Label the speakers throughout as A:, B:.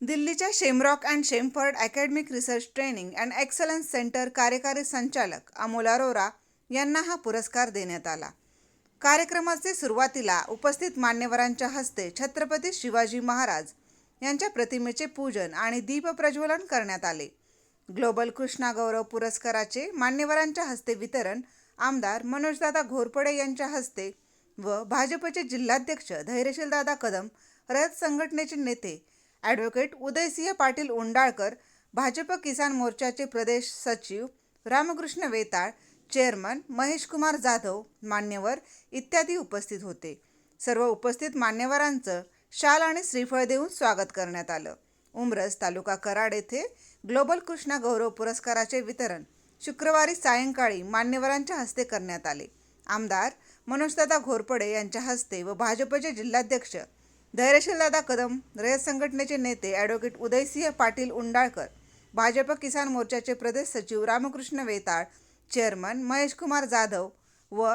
A: दिल्लीच्या Shemrock and Shemford academic research training and excellence centre कार्यकारी संचालक अमोल अरोरा यांना हा पुरस्कार देण्यात आला. कार्यक्रमाचे सुरुवातीला उपस्थित मान्यवरांच्या हस्ते छत्रपती शिवाजी महाराज यांच्या प्रतिमेचे पूजन आणि दीपप्रज्वलन करण्यात आले. ग्लोबल कृष्णा गौरव पुरस्काराचे मान्यवरांच्या हस्ते वितरण आमदार मनोजदादा घोरपडे यांच्या हस्ते व भाजपचे जिल्हाध्यक्ष धैर्यशीलदादा कदम रयत संघटनेचे नेते ॲडव्होकेट उदयसिंह पाटील उंडाळकर भाजप किसान मोर्चाचे प्रदेश सचिव रामकृष्ण वेताळ चेअरमन महेशकुमार जाधव मान्यवर इत्यादी उपस्थित होते. सर्व उपस्थित मान्यवरांचं शाल आणि श्रीफळ देऊन स्वागत करण्यात आलं. उमरस तालुका कराड येथे ग्लोबल कृष्णा गौरव पुरस्काराचे वितरण शुक्रवारी सायंकाळी मान्यवरांच्या हस्ते करण्यात आले. आमदार मनोजदादा घोरपडे यांच्या हस्ते व भाजपचे जिल्हाध्यक्ष धैर्यशीलदादा कदम रयत संघटनेचे नेते ॲडव्होकेट उदयसिंह पाटील उंडाळकर भाजप किसान मोर्चाचे प्रदेश सचिव रामकृष्ण वेताळ चेअरमन महेशकुमार जाधव व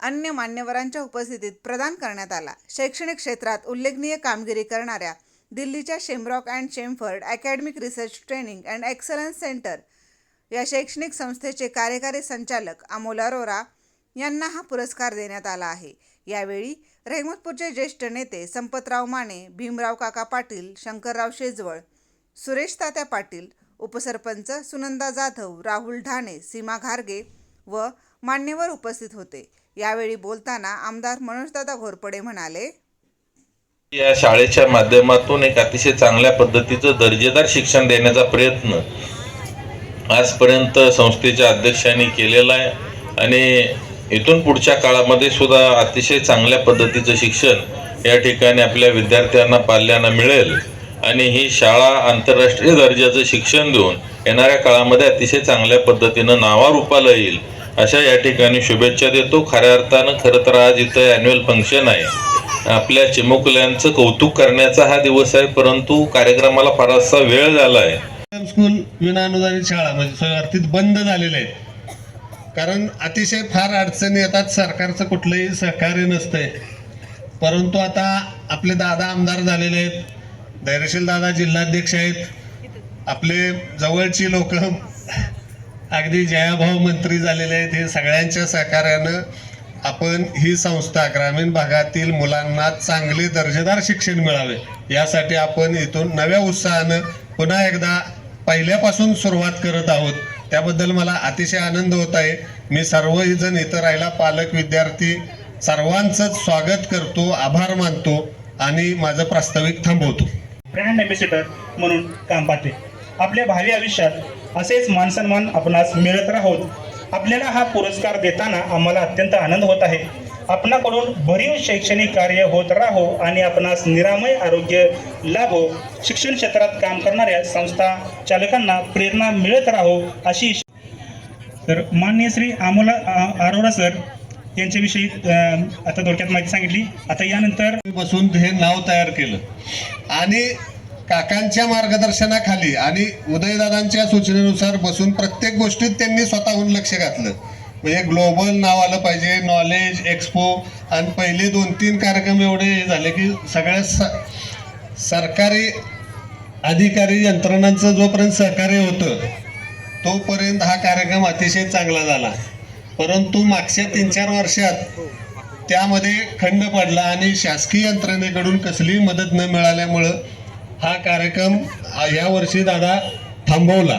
A: अन्य मान्यवरांच्या उपस्थितीत प्रदान करण्यात आला. शैक्षणिक क्षेत्रात उल्लेखनीय कामगिरी करणाऱ्या दिल्लीच्या Shemrock and Shemford academic research training and excellence centre या शैक्षणिक संस्थेचे कार्यकारी संचालक अमोल अरोरा यांना हा पुरस्कार देण्यात आला आहे. यावेळी रेहमतपूरचे ज्येष्ठ नेते संपतराव माने भीमराव काका पाटील शंकरराव शेजवळ सुरेश तात्या पाटील उपसरपंच सुनंदा जाधव राहुल ढाणे सीमा घारगे व मान्यवर उपस्थित होते. यावेळी बोलताना आमदार मनोजदादा घोरपडे म्हणाले
B: या शाळेच्या माध्यमातून एक अतिशय चांगल्या पद्धतीचं दर्जेदार शिक्षण देण्याचा प्रयत्न आजपर्यंत संस्थेच्या अध्यक्षांनी केलेला आहे. आणि इथून पुढच्या काळामध्ये सुद्धा अतिशय चांगल्या पद्धतीचं शिक्षण या ठिकाणी आपल्या विद्यार्थ्यांना पाल्यांना मिळेल. आणि ही शाळा आंतरराष्ट्रीय दर्जाचं शिक्षण देऊन येणाऱ्या काळामध्ये अतिशय चांगल्या पद्धतीनं नावारूपाला येईल. अशा या ठिकाणी शुभेच्छा देतो. खऱ्या अर्थानं खरं तर आज इथं ॲन्युअल फंक्शन आहे. आपल्या चिमुकल्यांचं कौतुक करण्याचा हा दिवस आहे परंतु कार्यक्रमाला फारसा वेळ झाला आहे
C: स्कूल विनाअनुदानित शाळा म्हणजे अर्थीत बंद झालेले आहेत कारण अतिशय फार अडचणी येतात सरकारचं कुठलंही सहकार्य नसतंय. परंतु आता आपले दादा आमदार झालेले आहेत धैर्यशील दादा जिल्हाध्यक्ष आहेत आपले जवळची लोक अगदी जयाभाऊ मंत्री झालेले आहेत हे सगळ्यांच्या सहकार्यानं आपण ही संस्था ग्रामीण भागातील मुलांना चांगले दर्जेदार शिक्षण मिळावे. यासाठी आपण इथून नव्या उत्साहानं पुन्हा एकदा पहिल्यापासून सुरुवात करत आहोत. त्याबद्दल मला अतिशय आनंद होत आहे. मी सर्वजण इथं राहिला पालक विद्यार्थी सर्वांचंच स्वागत करतो आभार मानतो आणि माझं प्रास्ताविक थांबवतो.
D: ब्रँड ॲम्बेसिडर म्हणून काम पाहते. आपल्या भावी आयुष्यात असेच मानसन्मान आपणास मिळत राहोत. आपल्याला हा पुरस्कार देताना आम्हाला अत्यंत आनंद होत आहे. आपणाकडून भरीव शैक्षणिक कार्य होत राहो आणि आपणास निरामय आरोग्य लाभो. शिक्षण क्षेत्रात काम करणाऱ्या संस्था चालकांना प्रेरणा मिळत राहो अशी तर मान्य श्री आमोला आरोरा सर यांच्याविषयी आता थोडक्यात माहिती सांगितली. आता यानंतर
C: बसून हे नाव तयार केलं. आणि काकांच्या मार्गदर्शनाखाली आणि उदयदादांच्या सूचनेनुसार बसून प्रत्येक गोष्टीत त्यांनी स्वतःहून लक्ष घातलं. म्हणजे ग्लोबल नाव आलं पाहिजे नॉलेज एक्सपो. आणि पहिले दोन तीन कार्यक्रम एवढे हे झाले की सगळ्या स- सरकारी अधिकारी यंत्रणांचं जोपर्यंत सहकार्य होतं तोपर्यंत हा कार्यक्रम अतिशय चांगला झाला. परंतु मागच्या तीन चार वर्षात त्यामध्ये खंड पडला आणि शासकीय यंत्रणेकडून कसलीही मदत न मिळाल्यामुळं हा कार्यक्रम ह्या वर्षी दादा थांबवला.